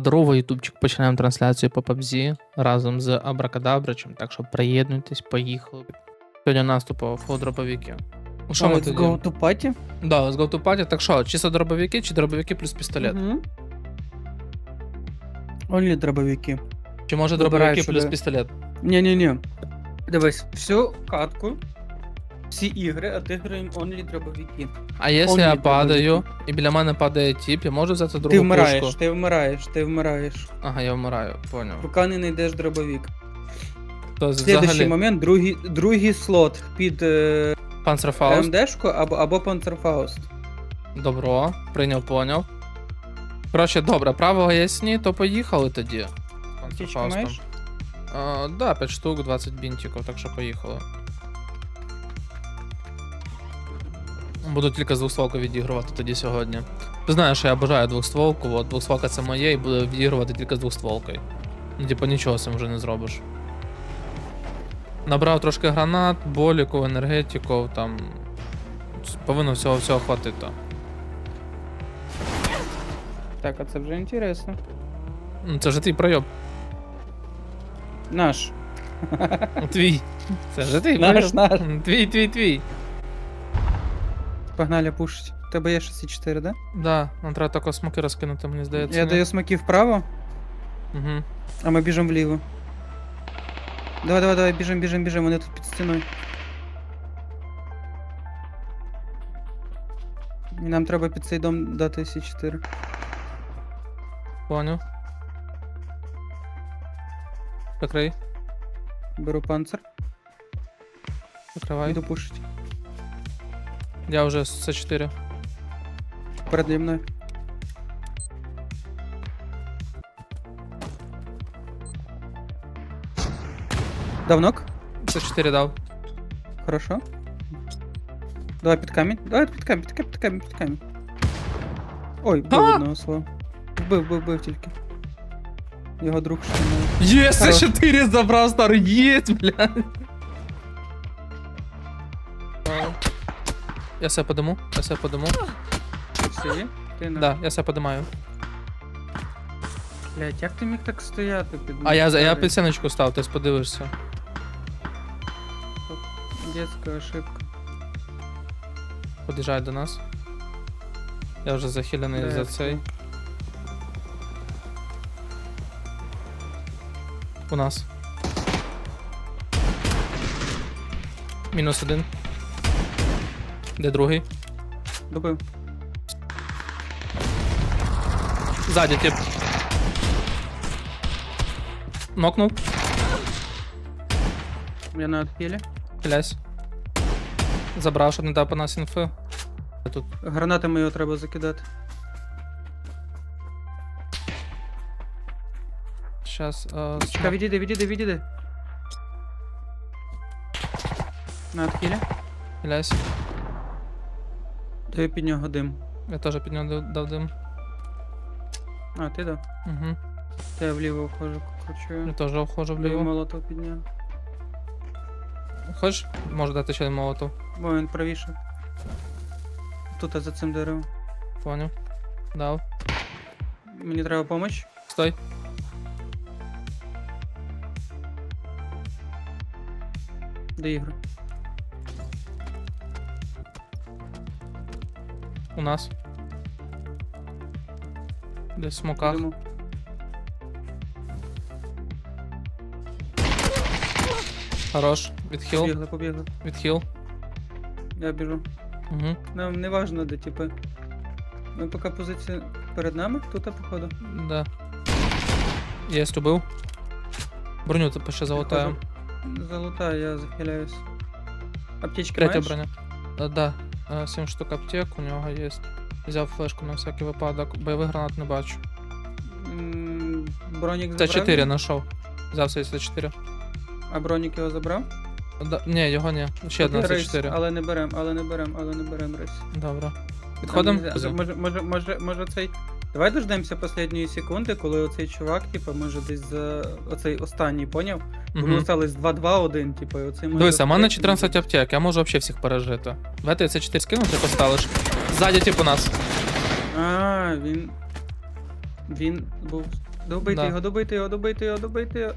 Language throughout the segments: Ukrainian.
Здорово, ютубчик, починаємо трансляцію по PUBG разом з Абракадабричем, так що приєднуйтесь, поїхали. Сьогодні наступав по дробовики. Ну, Що ми Let's тоді? go to party. Да, let's go to party. Так що, чисто дробовики чи дробовики плюс пістолет? Мгм. Only дробовики. Чи може Вибираю дробовики плюс собі. пістолет? Ні-ні-ні. Дивись, всю катку, всі ігри, а ти граємо only дробовики. А якщо я падаю, і біля мене падає тіп, я можу взяти другу Ти вмираєш, пушку? ти вмираєш, ти вмираєш. Ага, я вмираю, поняв. Поки не знайдеш дробовик. То Слідуючий взагалі момент, другий, другий слот під е, Панцерфауст. МДшку або, або Panzerfaust. Добро, прийняв, поняв. Коротше, добре, правого ясні, то поїхали тоді. Панцерфаустом. маєш? А, да, 5 штук, 20 бінтиків, так що поїхали. Буду тільки з двохстволку відігрувати тоді сьогодні. Ти знаєш, що я бажаю двохстволку, от двохстволка це моє, і буду відігрувати тільки з двохстволкою. Ну, типу, нічого з цим вже не зробиш. Набрав трошки гранат, боліку, енергетиків, там. Повинно всього всього хватити. Так, а це вже інтересно. Ну, Це вже твій пройоб. Наш. Твій. Це вже твій Наш, наш. Твій, твій, твій. Погнали пушить. У тебе є 64, да? Да, нам треба тако смоки розкинути, мені здається. Я ні? даю смоки вправо, Угу. а ми біжимо вліво. Давай, давай, давай, біжимо, біжимо, біжимо, вони тут під стіною. І нам треба під цей дом дати сі 4 Поняв. Прикрий, Беру панцир, прикривай. іду пушить. Я вже з С4. Перед мною. Давнок? С4 дав. Хорошо. Давай під камінь. Давай під камінь, під камінь, під камінь, під камінь. Ой, вбив А! одного слова. Вбив, вбив, вбив тільки. Його друг ще не. Є, Хорош. С4 забрав старий, єсть, блядь. Я себе подиму, я себе подиму. Все є? Ти на. Да, я себе подимаю. Блять, як ти міг так стояти під А я, я під стіночку став, ти подивишся. Детська ошибка. Під'їжджай до нас. Я вже захилений Де за цей. У нас. Мінус один. Де другий? Добив. Ззаді тип. Нокнув. Я на отхилі. Хилясь. Забрав, щоб не дав по нас інфи. Тут Гранатами його треба закидати. щас. Е, Чекай, відійди, відійди, відійди. На отхилі. Хилясь. Даю під нього дим. Я теж під нього дав- дим. А, ти да? Угу. Та я вліво вхожу, кручу. Я теж вхожу Вліво вліво. молотов підняв. Хочеш? Можу дати ще один молотов. Бо він правіше. Тут а за цим деревом. Поняв. Дав. Мені треба помочь. Стой. Де ігри? У нас. Десь в смоках. Йдемо. Хорош. Відхил. Побігли, побігли. Відхил. Я біжу. Угу. Нам не важно, де типи. Ну, поки позиція перед нами, тут а, походу. Да. Єсть, убив. Броню типу ще залутаю. Походу, Золота, я захиляюсь. Аптечки Третя маєш? броня. А, да. 7 штук аптек у нього є. Взяв флешку на всякий випадок. Бойових гранат не бачу. Бронік Це забрав? 4 знайшов. Взяв цей 4 А бронік його забрав? Да, ні, його ні. Ще одна Окей, рейс, 4 Але не берем, але не берем, але не берем рейс. Добре. Підходимо? Може, може, може, може цей. Давай дождемося останньої секунди, коли оцей чувак, типу, може десь за оцей останній, поняв? Угу. остались 2-2-1, типу, і оцей може. Дивися, у мене 14 аптек, я можу взагалі всіх пережити. Давайте це 4 скину, ти поставиш. Ззаді тип у нас. А, він. Він був Добийте Да. його, добийте його, добийте його, добийте його.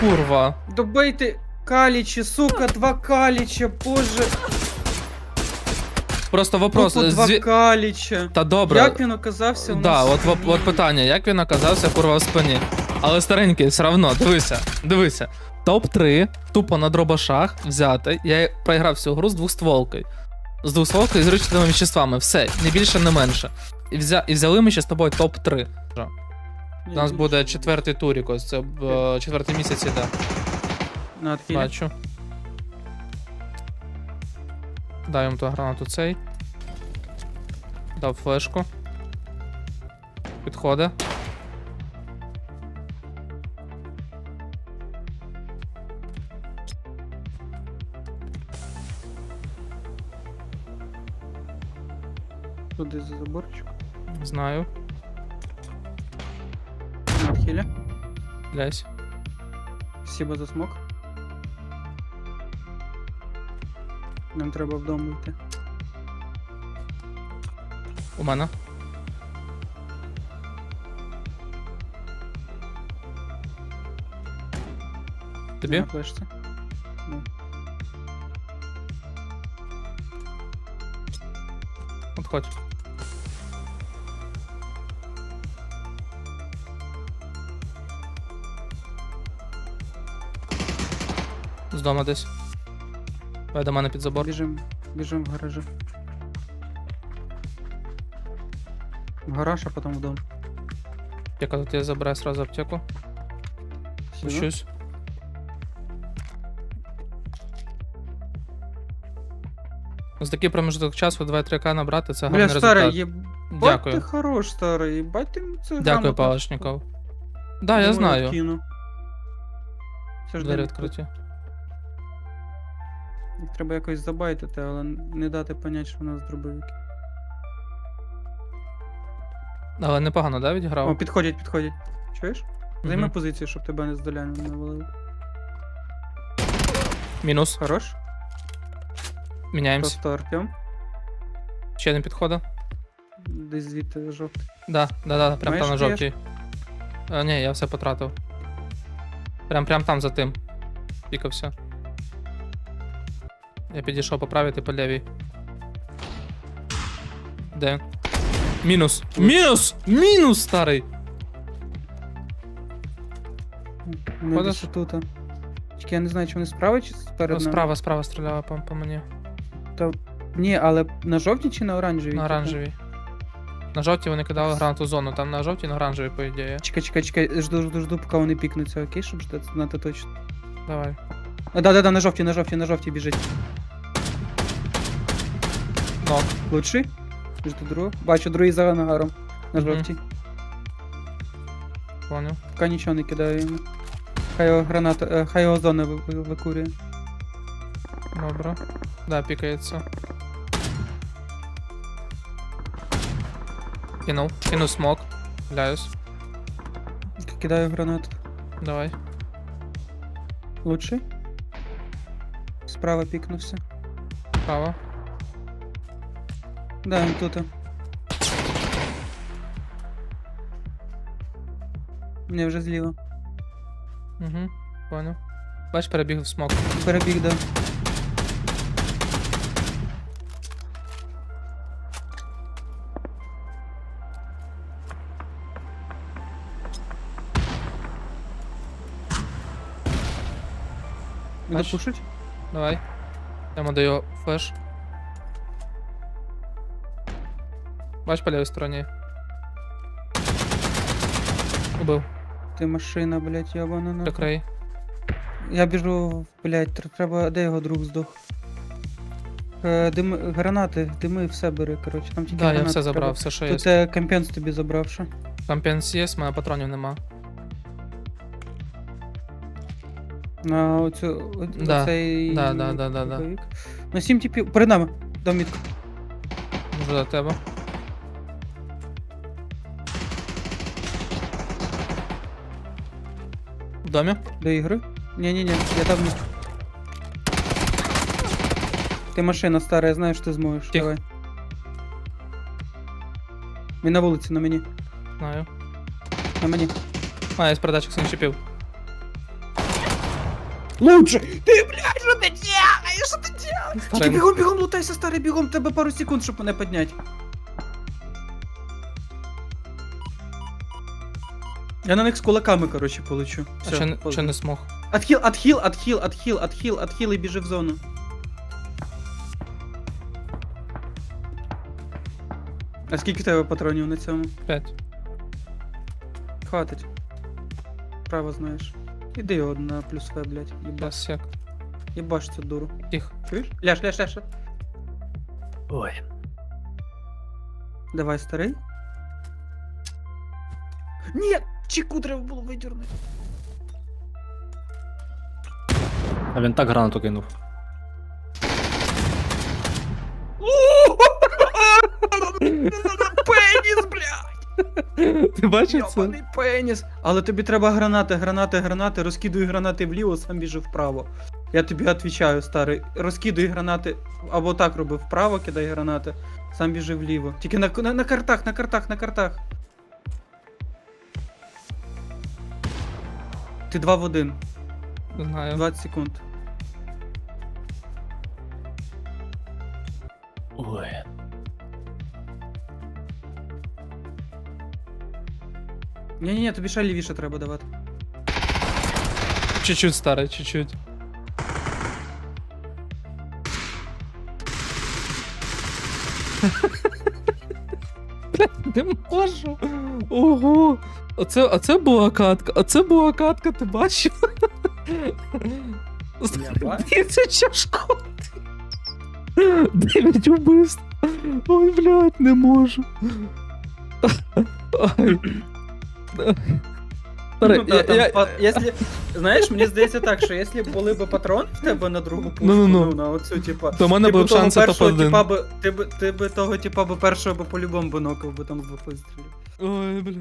Курва. Добийте калічі, сука, два каліча, боже. Просто вопрос. Два зві- каліча. Та добре. Як він оказався у Да, нас? от, от, от питання, як він оказався курва в спині. Але старенький, все одно, дивися, дивися. Топ-3 тупо на дробашах взяти. Я проіграв всю гру з двостволкою. З двостволкою і з ручними веществами. Все, не більше, не менше. І, взя... і взяли ми ще з тобою топ-3. У нас буде четвертий турік, ось це е, четвертий місяць іде. Бачу. Дай йому ту гранату цей. Дав флешку. Підходить. Туди за заборчик. Знаю. На отхилі. Лясь. Спасибо за смок. Нам треба вдома йти. У мене. Тобі? На флешці. Отходь. З дома десь. Давай до мене під забор. Біжим, біжим в гаражі. В гараж, а потім в дом. Аптека, тут я забираю сразу аптеку. Лечусь. Ось такий проміжок часу 2-3к набрати, це Бля, гарний старий, результат. єбать Дякую. ти хорош, старий, єбать ти це Дякую, грамотно. Палашников. Да, я Думаю, знаю. Це Двері відкриті. Їх треба якось забайтити, але не дати понять, що в нас дробовики. Але непогано, да, відіграв? О, підходять, підходять. Чуєш? Займи Мгм. позицію, щоб тебе не з доляни не валили. Мінус. Хорош? Міняємось. Просто Артем. Ще один підходить. Десь звідти жовтий. Да, да, да, прям Маєш там на флеш? жовтій. А, ні, я все потратив. Прям прям там за тим. Пікався. Я підійшов по правій, ти по лівій. Де? Мінус. Мінус! Мінус, старий! Вони Ходиш? десь тут. Тільки я не знаю, чи вони справа чи спереду. Справа, справа стріляла по, по мені. Ні, але на жовтій чи на оранжевій? На оранжевій. На жовтій вони кидали гранату зону, там на жовтій, на оранжевій, по ідеї. Чекай, чекай, чекай, жду, жду, жду, поки вони пікнуться, окей, щоб знати точно. Давай. А, да, да, да, на жовтій, на жовтій, на жовтій біжить. Нок. Лучший? Жду другого. Бачу, другий за ангаром. На жовтій. Понял. Поки нічого не кидаю йому. Хай його граната, е, хай його зона ви- ви- викурює. Добре. Да, пікається. Кинув. Кинув смок. Гляюсь. Кидаю гранату. Давай. Лучший? Справа пікнувся. Право. Да, він тут. Мені вже зліва. Угу. Понял. Бач, перебіг в смок. Перебіг, да. Іду Бач. пушить? Давай. Я йому даю флеш. Бач по лівій стороні. Убив. Ти машина, блядь, ябана на. Прикрий. Я біжу, блядь, тр- треба. Де його друг здох? Е, дим... Гранати, дими все бери, коротше. Там тільки Да, я гранати все забрав, треба. все, що Тут є. е, компенс тобі забравши. Компенс є, в мене патронів нема. На оцю, о- Да, оцей... да, да, да, да, да. дробовик. На сім типів. Перед нами. Дам мітку. Можу до тебе. Домі? До ігри? Ні-ні-ні, я дав мітку. Ти машина стара, я знаю, що ти зможеш. Тихо. Давай. Він на вулиці, на мені. Знаю. На мені. А, я з передачок санчепів. Лучше! Ти, блядь, що ти делаєш? Що ти? Тільки Старий. бігом, бігом, лутайся, старий, бігом, тебе пару секунд, щоб мене підняти. Я на них з кулаками, коротше, полечу. А Все, що, не- поздно. не смог? Отхил, отхил, отхил, отхил, отхил, отхил і біжи в зону. А скільки в тебе патронів на цьому? П'ять. Хватить. Право знаєш. Іди його на плюс В, блядь. Єбаш, Бас як. єбаш цю дуру. Тихо. Чуєш? Ляш, ляш, ляш. Ой. Давай, старий. Ні! Чеку треба було видірнути. А він так гранату кинув. Пеніс, блядь! Ти бачив це? Йобаний пеніс. Але тобі треба гранати, гранати, гранати, розкидуй гранати вліво, сам біжи вправо. Я тобі відповідаю, старий. Розкидуй гранати, або так роби вправо, кидай гранати, сам біжи вліво. Тільки на, на, на картах, на картах, на картах. Ти 2 в 1, Знаю. 20 секунд. Ой. Ні-ні-ні, тобі ще лівіше треба давати. Чуть-чуть старий, чуть-чуть. Не можу. Ого. Оце, оце була катка. Оце була катка, ти бачив? Це чашко. Дев'ять убивств. Ой, блядь, не можу. Ой. Ну, да, там знаєш, мені здається так, що якщо б були б патрони в тебе на другу пушку, Ну-ну-ну. ну, на оцю, типа, То в мене був того шанс першого топ-1. типа би, ти б, ти би того типа би першого би по-любому би нокав би там з двох вистрілів. Ой, блядь.